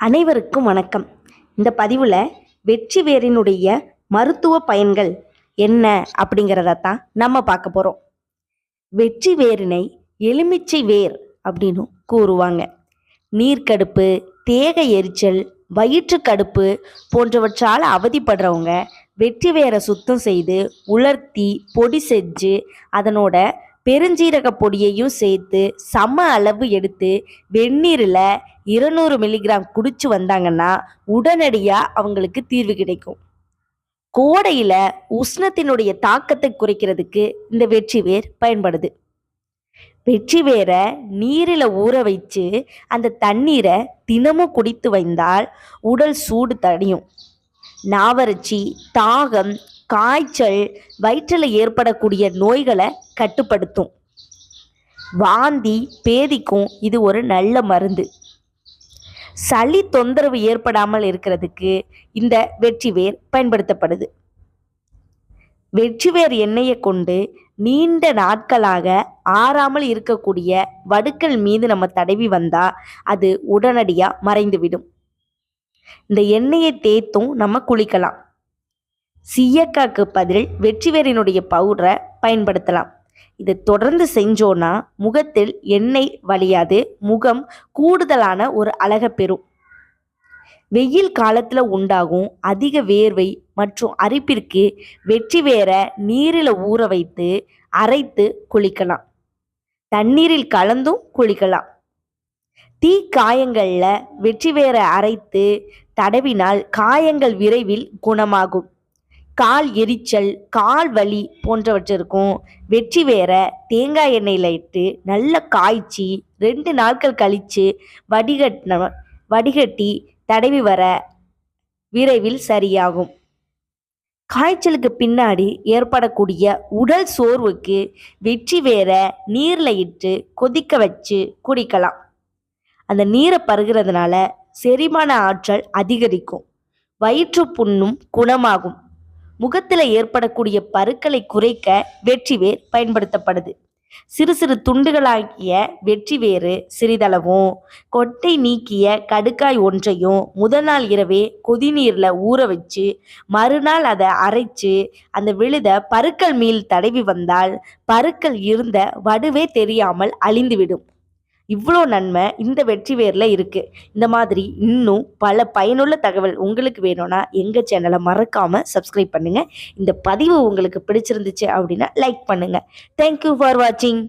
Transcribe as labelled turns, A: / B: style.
A: அனைவருக்கும் வணக்கம். இந்த பதிவில் வெற்றி வேரினுடைய மருத்துவ பயன்கள் என்ன அப்படிங்கிறத தான் நம்ம பார்க்க போகிறோம் வெற்றி வேரினை எலுமிச்சை வேர் அப்படின்னு கூறுவாங்க. நீர்க்கடுப்பு தேக எரிச்சல் வயிற்று கடுப்பு போன்றவற்றால் அவதிப்படுறவங்க வெற்றி வேரை சுத்தம் செய்து உலர்த்தி பொடி செஞ்சு அதனோட பெருஞ்சீரக பொடியையும் சேர்த்து சம அளவு எடுத்து வெந்நீரில் இருநூறு மில்லிகிராம் குடிச்சு வந்தாங்கன்னா உடனடியாக அவங்களுக்கு தீர்வு கிடைக்கும். கோடையில் உஷ்ணத்தினுடைய தாக்கத்தை குறைக்கிறதுக்கு இந்த வெற்றி வேர் பயன்படுது. வெற்றி வேரை நீரில் ஊற வச்சு அந்த தண்ணீரை தினமும் குடித்து வைந்தால் உடல் சூடு தணியும். நாவரச்சி தாகம் காய்ச்சல் வயிற்றில் ஏற்படக்கூடிய நோய்களை கட்டுப்படுத்தும். வாந்தி பேதிக்கும் இது ஒரு நல்ல மருந்து. சளி தொந்தரவு ஏற்படாமல் இருக்கிறதுக்கு இந்த வெற்றிவேர் பயன்படுத்தப்படுது. வெற்றிவேர் எண்ணெயை கொண்டு நீண்ட நாட்களாக ஆறாமல் இருக்கக்கூடிய வடுக்கள் மீது நம்ம தடவி வந்தால் அது உடனடியாக மறைந்துவிடும். இந்த எண்ணெயை தேய்த்தும் நம்ம குளிக்கலாம். சீயக்காக்கு பதில் வெற்றிவேரினுடைய பவுடரை பயன்படுத்தலாம். இதை தொடர்ந்து செஞ்சோன்னா முகத்தில் எண்ணெய் வழியாது முகம் கூடுதலான ஒரு அழகை பெறும். வெயில் காலத்தில் உண்டாகும் அதிக வேர்வை மற்றும் அரிப்பிற்கு வெற்றி வேற நீரில் ஊற வைத்து அரைத்து குளிக்கலாம். தண்ணீரில் கலந்தும் குளிக்கலாம். தீ காயங்களில் வெற்றி வேற அரைத்து தடவினால் காயங்கள் விரைவில் குணமாகும். கால் எரிச்சல் கால் வலி போன்றவற்றிற்கும் வெற்றி வேற. தேங்காய் எண்ணெயில் இட்டு நல்ல காய்ச்சி ரெண்டு நாட்கள் கழித்து வடிகட்டின வடிகட்டி தடவி வர விரைவில் சரியாகும். காய்ச்சலுக்கு பின்னாடி ஏற்படக்கூடிய உடல் சோர்வுக்கு வெற்றி வேற நீரில் இட்டு கொதிக்க வச்சு குடிக்கலாம். அந்த நீரை பருகிறதுனால செரிமான ஆற்றல் அதிகரிக்கும். வயிற்று புண்ணும் குணமாகும். முகத்தில் ஏற்படக்கூடிய பருக்களை குறைக்க வெற்றிவேர் பயன்படுத்தப்படுது. சிறு சிறு துண்டுகளாகிய வெற்றிவேறு சிறிதளவும் கொட்டை நீக்கிய கடுக்காய் ஒன்றையும் முதல் நாள் இரவே கொதிநீரில் ஊற வச்சு மறுநாள் அதை அரைச்சு அந்த விழுத பருக்கள் மீள் தடவி வந்தால் பருக்கள் இருந்த வடுவே தெரியாமல் அழிந்துவிடும். இவ்வளோ நன்மை இந்த வெற்றி வேரில் இருக்குது இந்த மாதிரி இன்னும் பல பயனுள்ள தகவல் உங்களுக்கு வேணும்னா எங்கள் சேனலை மறக்காமல் சப்ஸ்கிரைப் பண்ணுங்கள் இந்த பதிவு உங்களுக்கு பிடிச்சிருந்துச்சு அப்படின்னா லைக் பண்ணுங்கள் தேங்க்யூ ஃபார் வாட்சிங்